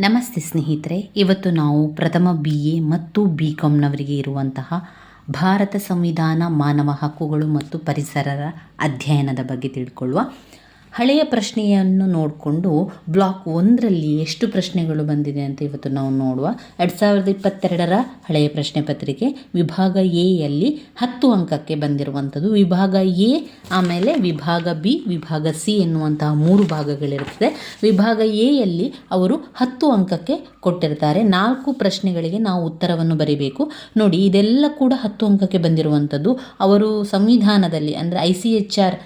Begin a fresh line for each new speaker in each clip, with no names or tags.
ನಮಸ್ತೆ ಸ್ನೇಹಿತರೆ, ಇವತ್ತು ನಾವು ಪ್ರಥಮ ಬಿ ಎ ಮತ್ತು ಬಿ ಕಾಮ್ನವರಿಗೆ ಇರುವಂತಹ ಭಾರತ ಸಂವಿಧಾನ ಮಾನವ ಹಕ್ಕುಗಳು ಮತ್ತು ಪರಿಸರರ ಅಧ್ಯಯನದ ಬಗ್ಗೆ ತಿಳ್ಕೊಳ್ಳುವ ಹಳೆಯ ಪ್ರಶ್ನೆಯನ್ನು ನೋಡಿಕೊಂಡು ಬ್ಲಾಕ್ ಒಂದರಲ್ಲಿ ಎಷ್ಟು ಪ್ರಶ್ನೆಗಳು ಬಂದಿದೆ ಅಂತ ಇವತ್ತು ನಾವು ನೋಡುವ. ಎರಡು ಸಾವಿರದ ಇಪ್ಪತ್ತೆರಡರ ಹಳೆಯ ಪ್ರಶ್ನೆ ಪತ್ರಿಕೆ ವಿಭಾಗ ಎಯಲ್ಲಿ ಹತ್ತು ಅಂಕಕ್ಕೆ ಬಂದಿರುವಂಥದ್ದು. ವಿಭಾಗ ಎ ಆಮೇಲೆ ವಿಭಾಗ ಬಿ, ವಿಭಾಗ ಸಿ ಎನ್ನುವಂತಹ ಮೂರು ಭಾಗಗಳಿರುತ್ತದೆ. ವಿಭಾಗ ಎಯಲ್ಲಿ ಅವರು ಹತ್ತು ಅಂಕಕ್ಕೆ ಕೊಟ್ಟಿರ್ತಾರೆ. ನಾಲ್ಕು ಪ್ರಶ್ನೆಗಳಿಗೆ ನಾವು ಉತ್ತರವನ್ನು ಬರೀಬೇಕು. ನೋಡಿ, ಇದೆಲ್ಲ ಕೂಡ ಹತ್ತು ಅಂಕಕ್ಕೆ ಬಂದಿರುವಂಥದ್ದು. ಅವರು ಸಂವಿಧಾನದಲ್ಲಿ ಅಂದರೆ ಐ ಸಿ ಎಚ್ ಆರ್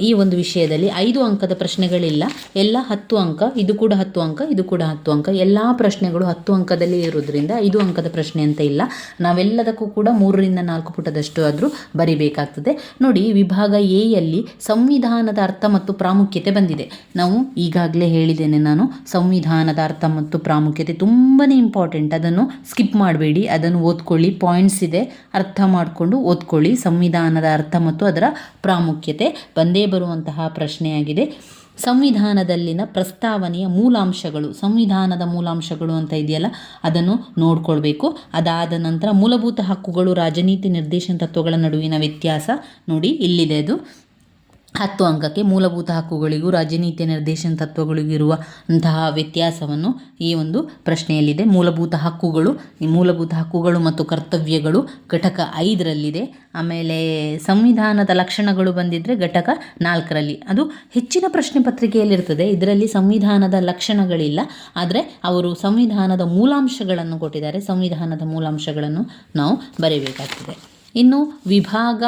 ಈ ಒಂದು ವಿಷಯದಲ್ಲಿ ಐದು ಅಂಕದ ಪ್ರಶ್ನೆಗಳಿಲ್ಲ. ಎಲ್ಲ ಹತ್ತು ಅಂಕ, ಇದು ಕೂಡ ಹತ್ತು ಅಂಕ, ಇದು ಕೂಡ ಹತ್ತು ಅಂಕ. ಎಲ್ಲ ಪ್ರಶ್ನೆಗಳು ಹತ್ತು ಅಂಕದಲ್ಲಿ ಇರೋದ್ರಿಂದ ಐದು ಅಂಕದ ಪ್ರಶ್ನೆ ಅಂತ ಇಲ್ಲ. ನಾವೆಲ್ಲದಕ್ಕೂ ಕೂಡ ಮೂರರಿಂದ ನಾಲ್ಕು ಪುಟದಷ್ಟು ಆದರೂ ಬರಿಬೇಕಾಗ್ತದೆ. ನೋಡಿ, ವಿಭಾಗ ಎಯಲ್ಲಿ ಸಂವಿಧಾನದ ಅರ್ಥ ಮತ್ತು ಪ್ರಾಮುಖ್ಯತೆ ಬಂದಿದೆ. ನಾವು ಈಗಾಗಲೇ ಹೇಳಿದ್ದೇನೆ ನಾನು, ಸಂವಿಧಾನದ ಅರ್ಥ ಮತ್ತು ಪ್ರಾಮುಖ್ಯತೆ ತುಂಬಾ ಇಂಪಾರ್ಟೆಂಟ್ ಅದನ್ನು ಸ್ಕಿಪ್ ಮಾಡಬೇಡಿ, ಅದನ್ನು ಓದ್ಕೊಳ್ಳಿ ಪಾಯಿಂಟ್ಸ್ ಇದೆ. ಅರ್ಥ ಮಾಡಿಕೊಂಡು ಓದ್ಕೊಳ್ಳಿ, ಸಂವಿಧಾನದ ಅರ್ಥ ಮತ್ತು ಅದರ ಪ್ರಾಮುಖ್ಯತೆ. ಬಂದೇ ಬರುವಂತಹ ಪ್ರಶ್ನೆಯಾಗಿದೆ. ಸಂವಿಧಾನದಲ್ಲಿನ ಪ್ರಸ್ತಾವನೆಯ ಮೂಲಾಂಶಗಳು, ಸಂವಿಧಾನದ ಮೂಲಾಂಶಗಳು ಅಂತ ಇದೆಯಲ್ಲ, ಅದನ್ನು ನೋಡ್ಕೊಳ್ಬೇಕು. ಅದಾದ ನಂತರ ಮೂಲಭೂತ ಹಕ್ಕುಗಳು, ರಾಜನೀತಿ ನಿರ್ದೇಶನ ತತ್ವಗಳ ನಡುವಿನ ವ್ಯತ್ಯಾಸ ನೋಡಿ, ಇಲ್ಲಿದೆ ಅದು. ಹತ್ತು ಅಂಕಕ್ಕೆ ಮೂಲಭೂತ ಹಕ್ಕುಗಳಿಗೂ ರಾಜನೀತಿಯ ನಿರ್ದೇಶನ ತತ್ವಗಳಿಗೂ ಇರುವಂತಹ ವ್ಯತ್ಯಾಸವನ್ನು ಈ ಒಂದು ಪ್ರಶ್ನೆಯಲ್ಲಿದೆ. ಮೂಲಭೂತ ಹಕ್ಕುಗಳು ಮೂಲಭೂತ ಹಕ್ಕುಗಳು ಮತ್ತು ಕರ್ತವ್ಯಗಳು ಘಟಕ ಐದರಲ್ಲಿದೆ. ಆಮೇಲೆ ಸಂವಿಧಾನದ ಲಕ್ಷಣಗಳು ಬಂದಿದ್ದರೆ ಘಟಕ ನಾಲ್ಕರಲ್ಲಿ. ಅದು ಹೆಚ್ಚಿನ ಪ್ರಶ್ನೆ ಪತ್ರಿಕೆಯಲ್ಲಿರ್ತದೆ. ಇದರಲ್ಲಿ ಸಂವಿಧಾನದ ಲಕ್ಷಣಗಳಿಲ್ಲ. ಆದರೆ ಅವರು ಸಂವಿಧಾನದ ಮೂಲಾಂಶಗಳನ್ನು ಕೊಟ್ಟಿದ್ದಾರೆ. ಸಂವಿಧಾನದ ಮೂಲಾಂಶಗಳನ್ನು ನಾವು ಬರೀಬೇಕಾಗ್ತದೆ. ಇನ್ನು ವಿಭಾಗ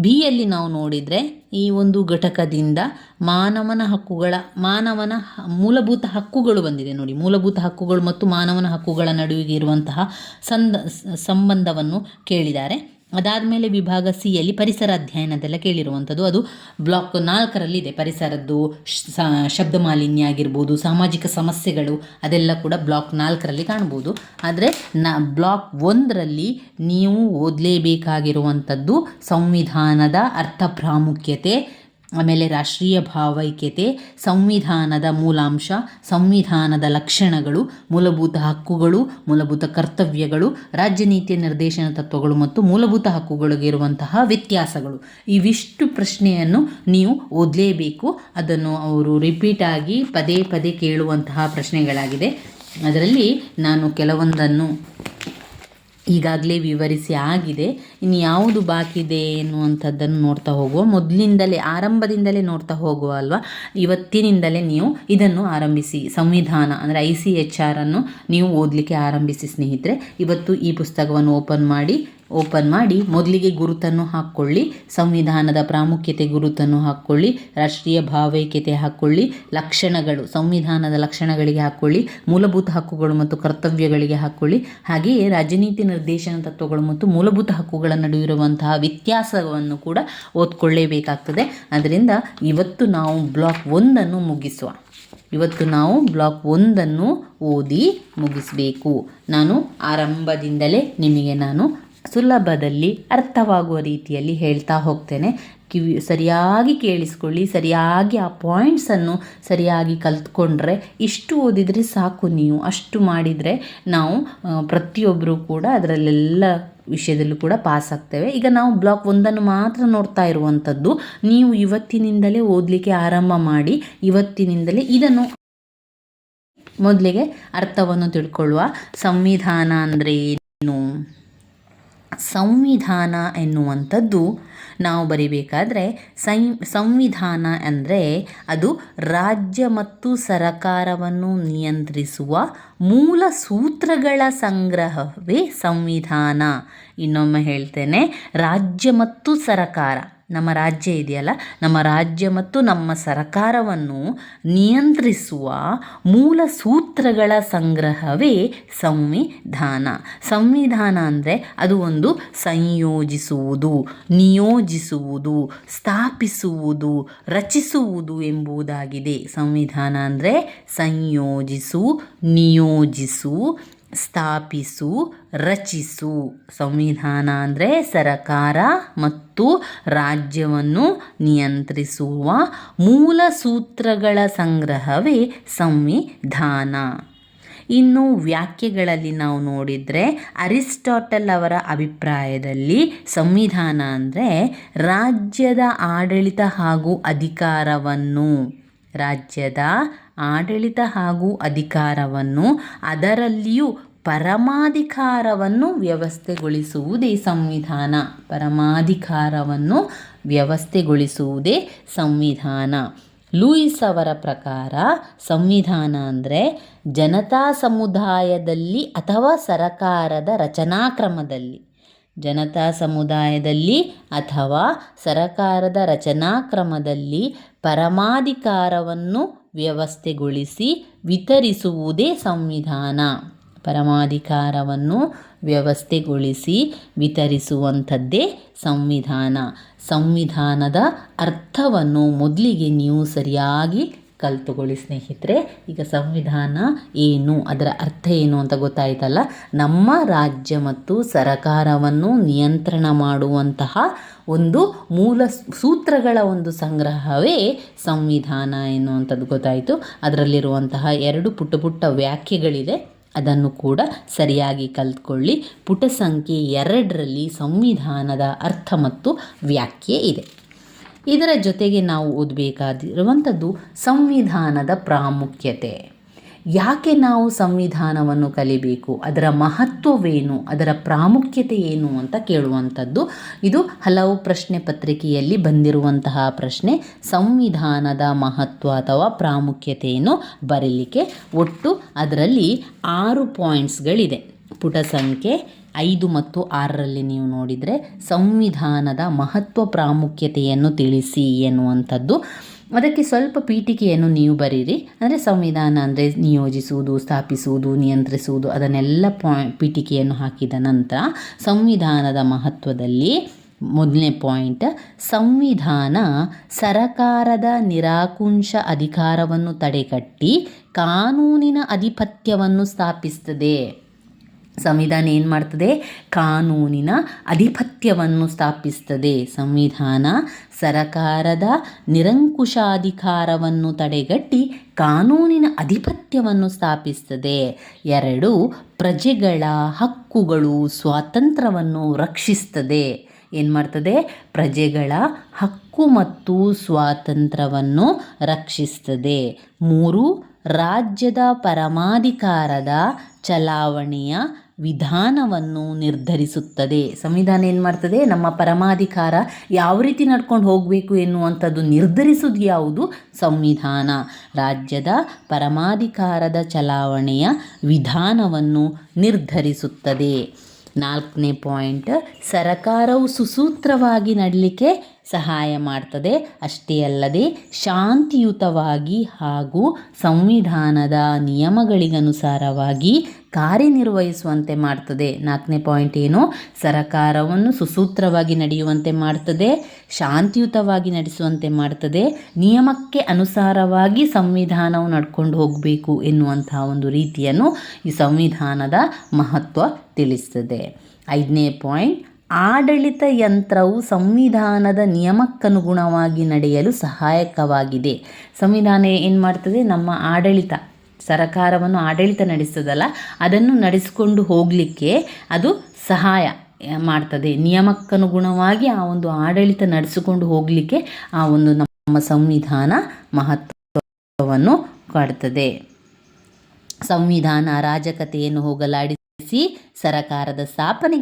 ಬಿಯಲ್ಲಿ ನಾವು ನೋಡಿದರೆ ಈ ಒಂದು ಘಟಕದಿಂದ ಮಾನವನ ಹಕ್ಕುಗಳ, ಮಾನವನ ಮೂಲಭೂತ ಹಕ್ಕುಗಳು ಬಂದಿದೆ ನೋಡಿ. ಮೂಲಭೂತ ಹಕ್ಕುಗಳು ಮತ್ತು ಮಾನವನ ಹಕ್ಕುಗಳ ನಡುವಿಗೆ ಇರುವಂತಹ ಸಂದ, ಸಂಬಂಧವನ್ನು ಕೇಳಿದ್ದಾರೆ. ಅದಾದಮೇಲೆ ವಿಭಾಗ ಸಿ ಯಲ್ಲಿ ಪರಿಸರ ಅಧ್ಯಯನದೆಲ್ಲ ಕೇಳಿರುವಂಥದ್ದು. ಅದು ಬ್ಲಾಕ್ ನಾಲ್ಕರಲ್ಲಿದೆ ಪರಿಸರದ್ದು ಶಬ್ದ ಮಾಲಿನ್ಯ ಆಗಿರ್ಬೋದು, ಸಾಮಾಜಿಕ ಸಮಸ್ಯೆಗಳು, ಅದೆಲ್ಲ ಕೂಡ ಬ್ಲಾಕ್ ನಾಲ್ಕರಲ್ಲಿ ಕಾಣ್ಬೋದು. ಆದರೆ ನ, ಬ್ಲಾಕ್ ಒಂದರಲ್ಲಿ ನೀವು ಓದಲೇಬೇಕಾಗಿರುವಂಥದ್ದು ಸಂವಿಧಾನದ ಅರ್ಥ ಪ್ರಾಮುಖ್ಯತೆ ಆಮೇಲೆ ರಾಷ್ಟ್ರೀಯ ಭಾವೈಕ್ಯತೆ, ಸಂವಿಧಾನದ ಮೂಲಾಂಶ, ಸಂವಿಧಾನದ ಲಕ್ಷಣಗಳು, ಮೂಲಭೂತ ಹಕ್ಕುಗಳು, ಮೂಲಭೂತ ಕರ್ತವ್ಯಗಳು ರಾಜ್ಯ ನೀತಿಯ ನಿರ್ದೇಶನ ತತ್ವಗಳು ಮತ್ತು ಮೂಲಭೂತ ಹಕ್ಕುಗಳಿಗೆ ಇರುವಂತಹ ವ್ಯತ್ಯಾಸಗಳು. ಇವಿಷ್ಟು ಪ್ರಶ್ನೆಯನ್ನು ನೀವು ಓದಲೇಬೇಕು. ಅದನ್ನು ಅವರು ರಿಪೀಟ್ ಆಗಿ ಪದೇ ಪದೇ ಕೇಳುವಂತಹ ಪ್ರಶ್ನೆಗಳಾಗಿದೆ. ಅದರಲ್ಲಿ ನಾನು ಕೆಲವೊಂದನ್ನು ಈಗಾಗಲೇ ವಿವರಿಸಿ ಆಗಿದೆ. ಇನ್ನು ಯಾವುದು ಬಾಕಿ ಇದೆ ಎನ್ನುವಂಥದ್ದನ್ನು ನೋಡ್ತಾ ಹೋಗುವ, ಮೊದಲಿಂದಲೇ, ಆರಂಭದಿಂದಲೇ ನೋಡ್ತಾ ಹೋಗುವ ಅಲ್ವಾ? ಇವತ್ತಿನಿಂದಲೇ ನೀವು ಇದನ್ನು ಆರಂಭಿಸಿ, ಸಂವಿಧಾನ, ಅಂದರೆ ಐ ಸಿ ಎಚ್ ಆರನ್ನು ನೀವು ಓದಲಿಕ್ಕೆ ಆರಂಭಿಸಿ ಸ್ನೇಹಿತರೆ. ಇವತ್ತು ಈ ಪುಸ್ತಕವನ್ನು ಓಪನ್ ಮಾಡಿ ಓಪನ್ ಮಾಡಿ ಮೊದಲಿಗೆ ಗುರುತನ್ನು ಹಾಕ್ಕೊಳ್ಳಿ ಸಂವಿಧಾನದ ಪ್ರಾಮುಖ್ಯತೆ ಗುರುತನ್ನು ಹಾಕ್ಕೊಳ್ಳಿ ರಾಷ್ಟ್ರೀಯ ಭಾವೈಕ್ಯತೆ ಹಾಕ್ಕೊಳ್ಳಿ ಲಕ್ಷಣಗಳು, ಸಂವಿಧಾನದ ಲಕ್ಷಣಗಳಿಗೆ ಹಾಕ್ಕೊಳ್ಳಿ ಮೂಲಭೂತ ಹಕ್ಕುಗಳು ಮತ್ತು ಕರ್ತವ್ಯಗಳಿಗೆ ಹಾಕ್ಕೊಳ್ಳಿ ಹಾಗೆಯೇ ರಾಜನೀತಿ ನಿರ್ದೇಶನ ತತ್ವಗಳು ಮತ್ತು ಮೂಲಭೂತ ಹಕ್ಕುಗಳ ನಡುವಿರುವಂತಹ ವ್ಯತ್ಯಾಸವನ್ನು ಕೂಡ ಓದ್ಕೊಳ್ಳೇಬೇಕಾಗ್ತದೆ. ಅದರಿಂದ ಇವತ್ತು ನಾವು ಬ್ಲಾಕ್ ಒಂದನ್ನು ಮುಗಿಸುವ. ಇವತ್ತು ನಾವು ಬ್ಲಾಕ್ ಒಂದನ್ನು ಓದಿ ಮುಗಿಸಬೇಕು. ನಾನು ಆರಂಭದಿಂದಲೇ ನಿಮಗೆ ನಾನು ಸುಲಭದಲ್ಲಿ ಅರ್ಥವಾಗುವ ರೀತಿಯಲ್ಲಿ ಹೇಳ್ತಾ ಹೋಗ್ತೇನೆ. ಕಿವಿ ಸರಿಯಾಗಿ ಕೇಳಿಸ್ಕೊಳ್ಳಿ, ಸರಿಯಾಗಿ ಆ ಪಾಯಿಂಟ್ಸನ್ನು ಸರಿಯಾಗಿ ಕಲ್ತ್ಕೊಂಡ್ರೆ ಇಷ್ಟು ಓದಿದರೆ ಸಾಕು ನೀವು, ಅಷ್ಟು ಮಾಡಿದರೆ ನಾವು ಪ್ರತಿಯೊಬ್ಬರೂ ಕೂಡ ಅದರಲ್ಲೆಲ್ಲ ವಿಷಯದಲ್ಲೂ ಕೂಡ ಪಾಸ್ ಆಗ್ತೇವೆ. ಈಗ ನಾವು ಬ್ಲಾಕ್ ಒಂದನ್ನು ಮಾತ್ರ ನೋಡ್ತಾ ಇರುವಂಥದ್ದು, ನೀವು ಇವತ್ತಿನಿಂದಲೇ ಓದಲಿಕ್ಕೆ ಆರಂಭ ಮಾಡಿ, ಇವತ್ತಿನಿಂದಲೇ ಇದನ್ನು ಮೊದಲಿಗೆ ಅರ್ಥವನ್ನು ತಿಳ್ಕೊಳ್ಳುವ ಸಂವಿಧಾನ ಅಂದರೆ ಏನು? ಸಂವಿಧಾನ ಎನ್ನುವಂಥದ್ದು ನಾವು ಬರಿಬೇಕಾದ್ರೆ ಸಂವಿಧಾನ ಅಂದರೆ ಅದು ರಾಜ್ಯ ಮತ್ತು ಸರಕಾರವನ್ನು ನಿಯಂತ್ರಿಸುವ ಮೂಲ ಸೂತ್ರಗಳ ಸಂಗ್ರಹವೇ ಸಂವಿಧಾನ. ಇನ್ನೊಮ್ಮೆ ಹೇಳ್ತೇನೆ, ರಾಜ್ಯ ಮತ್ತು ಸರಕಾರ. ನಮ್ಮ ರಾಜ್ಯ ಇದೆಯಲ್ಲ, ನಮ್ಮ ರಾಜ್ಯ ಮತ್ತು ನಮ್ಮ ಸರಕಾರವನ್ನು ನಿಯಂತ್ರಿಸುವ ಮೂಲ ಸೂತ್ರಗಳ ಸಂಗ್ರಹವೇ ಸಂವಿಧಾನ. ಸಂವಿಧಾನ ಅಂದರೆ ಅದು ಒಂದು ಸಂಯೋಜಿಸುವುದು, ನಿಯೋಜಿಸುವುದು, ಸ್ಥಾಪಿಸುವುದು, ರಚಿಸುವುದು ಎಂಬುದಾಗಿದೆ. ಸಂವಿಧಾನ ಅಂದರೆ ಸಂಯೋಜಿಸು, ನಿಯೋಜಿಸು ಸ್ಥಾಪಿಸು, ರಚಿಸು. ಸಂವಿಧಾನ ಅಂದರೆ ಸರಕಾರ ಮತ್ತು ರಾಜ್ಯವನ್ನು ನಿಯಂತ್ರಿಸುವ ಮೂಲ ಸೂತ್ರಗಳ ಸಂಗ್ರಹವೇ ಸಂವಿಧಾನ. ಇನ್ನು ವ್ಯಾಖ್ಯೆಗಳಲ್ಲಿ ನಾವು ನೋಡಿದರೆ ಅರಿಸ್ಟಾಟಲ್ ಅವರ ಅಭಿಪ್ರಾಯದಲ್ಲಿ ಸಂವಿಧಾನ ಅಂದರೆ ರಾಜ್ಯದ ಆಡಳಿತ ಹಾಗೂ ಅಧಿಕಾರವನ್ನು. ರಾಜ್ಯದ ಆಡಳಿತ ಹಾಗೂ ಅಧಿಕಾರವನ್ನು ಅದರಲ್ಲಿಯೂ ಪರಮಾಧಿಕಾರವನ್ನು ವ್ಯವಸ್ಥೆಗೊಳಿಸುವುದೇ ಸಂವಿಧಾನ. ಪರಮಾಧಿಕಾರವನ್ನು ವ್ಯವಸ್ಥೆಗೊಳಿಸುವುದೇ ಸಂವಿಧಾನ. ಲೂಯಿಸ್ ಅವರ ಪ್ರಕಾರ ಸಂವಿಧಾನ ಅಂದರೆ ಜನತಾ ಸಮುದಾಯದಲ್ಲಿ ಅಥವಾ ಸರಕಾರದ ರಚನಾಕ್ರಮದಲ್ಲಿ. ಜನತಾ ಸಮುದಾಯದಲ್ಲಿ ಅಥವಾ ಸರಕಾರದ ರಚನಾಕ್ರಮದಲ್ಲಿ ಪರಮಾಧಿಕಾರವನ್ನು ವ್ಯವಸ್ಥೆಗೊಳಿಸಿ ವಿತರಿಸುವುದೇ ಸಂವಿಧಾನ. ಪರಮಾಧಿಕಾರವನ್ನು ವ್ಯವಸ್ಥೆಗೊಳಿಸಿ ವಿತರಿಸುವಂಥದ್ದೇ ಸಂವಿಧಾನ. ಸಂವಿಧಾನದ ಅರ್ಥವನ್ನು ಮೊದಲಿಗೆ ನೀವು ಸರಿಯಾಗಿ ಕಲ್ತುಕೊಳ್ಳಿ ಸ್ನೇಹಿತರೆ. ಈಗ ಸಂವಿಧಾನ ಏನು, ಅದರ ಅರ್ಥ ಏನು ಅಂತ ಗೊತ್ತಾಯ್ತಲ್ಲ? ನಮ್ಮ ರಾಜ್ಯ ಮತ್ತು ಸರಕಾರವನ್ನು ನಿಯಂತ್ರಣ ಮಾಡುವಂತಹ ಒಂದು ಮೂಲ ಸೂತ್ರಗಳ ಒಂದು ಸಂಗ್ರಹವೇ ಸಂವಿಧಾನ ಎನ್ನುವಂಥದ್ದು ಗೊತ್ತಾಯಿತು. ಅದರಲ್ಲಿರುವಂತಹ ಎರಡು ಪುಟ್ಟ ಪುಟ್ಟ ವ್ಯಾಖ್ಯೆಗಳಿದೆ. ಅದನ್ನು ಕೂಡ ಸರಿಯಾಗಿ ಕಲ್ತ್ಕೊಳ್ಳಿ. ಪುಟ ಸಂಖ್ಯೆ ಎರಡರಲ್ಲಿ ಸಂವಿಧಾನದ ಅರ್ಥ ಮತ್ತು ವ್ಯಾಖ್ಯೆ ಇದೆ. ಇದರ ಜೊತೆಗೆ ನಾವು ಓದಬೇಕಾಗಿರುವಂಥದ್ದು ಸಂವಿಧಾನದ ಪ್ರಾಮುಖ್ಯತೆ. ಯಾಕೆ ನಾವು ಸಂವಿಧಾನವನ್ನು ಕಲಿಬೇಕು? ಅದರ ಮಹತ್ವವೇನು? ಅದರ ಪ್ರಾಮುಖ್ಯತೆ ಏನು ಅಂತ ಕೇಳುವಂಥದ್ದು ಇದು ಹಲವು ಪ್ರಶ್ನೆ ಪತ್ರಿಕೆಯಲ್ಲಿ ಬಂದಿರುವಂತಹ ಪ್ರಶ್ನೆ. ಸಂವಿಧಾನದ ಮಹತ್ವ ಅಥವಾ ಪ್ರಾಮುಖ್ಯತೆಯನ್ನು ಬರೀಲಿಕ್ಕೆ ಒಟ್ಟು ಅದರಲ್ಲಿ ಆರು ಪಾಯಿಂಟ್ಸ್ಗಳಿದೆ. ಪುಟ ಸಂಖ್ಯೆ ಐದು ಮತ್ತು ಆರರಲ್ಲಿ ನೀವು ನೋಡಿದರೆ ಸಂವಿಧಾನದ ಮಹತ್ವ ಪ್ರಾಮುಖ್ಯತೆಯನ್ನು ತಿಳಿಸಿ ಎನ್ನುವಂಥದ್ದು. ಅದಕ್ಕೆ ಸ್ವಲ್ಪ ಪೀಠಿಕೆಯನ್ನು ನೀವು ಬರೀರಿ. ಅಂದರೆ ಸಂವಿಧಾನ ಅಂದರೆ ನಿಯೋಜಿಸುವುದು, ಸ್ಥಾಪಿಸುವುದು, ನಿಯಂತ್ರಿಸುವುದು ಅದನ್ನೆಲ್ಲ ಪೀಠಿಕೆಯನ್ನು ಹಾಕಿದ ನಂತರ ಸಂವಿಧಾನದ ಮಹತ್ವದಲ್ಲಿ ಮೊದಲನೇ ಪಾಯಿಂಟ್, ಸಂವಿಧಾನ ಸರಕಾರದ ನಿರಾಕುಂಶ ಅಧಿಕಾರವನ್ನು ತಡೆಗಟ್ಟಿ ಕಾನೂನಿನ ಅಧಿಪತ್ಯವನ್ನು ಸ್ಥಾಪಿಸ್ತದೆ. ಸಂವಿಧಾನ ಏನು ಮಾಡ್ತದೆ? ಕಾನೂನಿನ ಅಧಿಪತ್ಯವನ್ನು ಸ್ಥಾಪಿಸ್ತದೆ. ಸಂವಿಧಾನ ಸರಕಾರದ ನಿರಂಕುಶಾಧಿಕಾರವನ್ನು ತಡೆಗಟ್ಟಿ ಕಾನೂನಿನ ಅಧಿಪತ್ಯವನ್ನು ಸ್ಥಾಪಿಸ್ತದೆ. ಎರಡು, ಪ್ರಜೆಗಳ ಹಕ್ಕುಗಳು ಸ್ವಾತಂತ್ರ್ಯವನ್ನು ರಕ್ಷಿಸ್ತದೆ. ಏನು ಮಾಡ್ತದೆ? ಪ್ರಜೆಗಳ ಹಕ್ಕು ಮತ್ತು ಸ್ವಾತಂತ್ರ್ಯವನ್ನು ರಕ್ಷಿಸ್ತದೆ. ಮೂರು, ರಾಜ್ಯದ ಪರಮಾಧಿಕಾರದ ಚಲಾವಣೆಯ ವಿಧಾನವನ್ನು ನಿರ್ಧರಿಸುತ್ತದೆ. ಸಂವಿಧಾನ ಏನು ಮಾಡ್ತದೆ? ನಮ್ಮ ಪರಮಾಧಿಕಾರ ಯಾವ ರೀತಿ ನಡ್ಕೊಂಡು ಹೋಗಬೇಕು ಎನ್ನುವಂಥದ್ದು ನಿರ್ಧರಿಸೋದು ಯಾವುದು? ಸಂವಿಧಾನ. ರಾಜ್ಯದ ಪರಮಾಧಿಕಾರದ ಚಲಾವಣೆಯ ವಿಧಾನವನ್ನು ನಿರ್ಧರಿಸುತ್ತದೆ. ನಾಲ್ಕನೇ ಪಾಯಿಂಟ್, ಸರಕಾರವು ಸುಸೂತ್ರವಾಗಿ ನಡಲಿಕ್ಕೆ ಸಹಾಯ ಮಾಡ್ತದೆ. ಅಷ್ಟೇ ಅಲ್ಲದೆ ಶಾಂತಿಯುತವಾಗಿ ಹಾಗೂ ಸಂವಿಧಾನದ ನಿಯಮಗಳಿಗನುಸಾರವಾಗಿ ಕಾರ್ಯನಿರ್ವಹಿಸುವಂತೆ ಮಾಡ್ತದೆ. ನಾಲ್ಕನೇ ಪಾಯಿಂಟ್ ಏನು? ಸರಕಾರವನ್ನು ಸುಸೂತ್ರವಾಗಿ ನಡೆಯುವಂತೆ ಮಾಡ್ತದೆ, ಶಾಂತಿಯುತವಾಗಿ ನಡೆಸುವಂತೆ ಮಾಡ್ತದೆ, ನಿಯಮಕ್ಕೆ ಅನುಸಾರವಾಗಿ ಸಂವಿಧಾನವು ನಡ್ಕೊಂಡು ಹೋಗಬೇಕು ಎನ್ನುವಂತಹ ಒಂದು ರೀತಿಯನ್ನು ಈ ಸಂವಿಧಾನದ ಮಹತ್ವ ತಿಳಿಸ್ತದೆ. ಐದನೇ ಪಾಯಿಂಟ್ ಆಡಳಿತ ಯಂತ್ರವು ಸಂವಿಧಾನದ ನಿಯಮಕ್ಕನುಗುಣವಾಗಿ ನಡೆಯಲು ಸಹಾಯಕವಾಗಿದೆ. ಸಂವಿಧಾನ ಏನು ಮಾಡ್ತದೆ? ನಮ್ಮ ಆಡಳಿತ, ಸರಕಾರವನ್ನು ಆಡಳಿತ ನಡೆಸ್ತದಲ್ಲ ಅದನ್ನು ನಡೆಸಿಕೊಂಡು ಹೋಗಲಿಕ್ಕೆ ಅದು ಸಹಾಯ ಮಾಡ್ತದೆ. ನಿಯಮಕ್ಕನುಗುಣವಾಗಿ ಆ ಒಂದು ಆಡಳಿತ ನಡೆಸಿಕೊಂಡು ಹೋಗಲಿಕ್ಕೆ ಆ ಒಂದು ನಮ್ಮ ಸಂವಿಧಾನ ಮಹತ್ವವನ್ನು ಕಾಡ್ತದೆ. ಸಂವಿಧಾನ ಅರಾಜಕತೆಯನ್ನು ಹೋಗಲಾಡಿಸಿ, ಸರಕಾರದ ಸ್ಥಾಪನೆಗೆ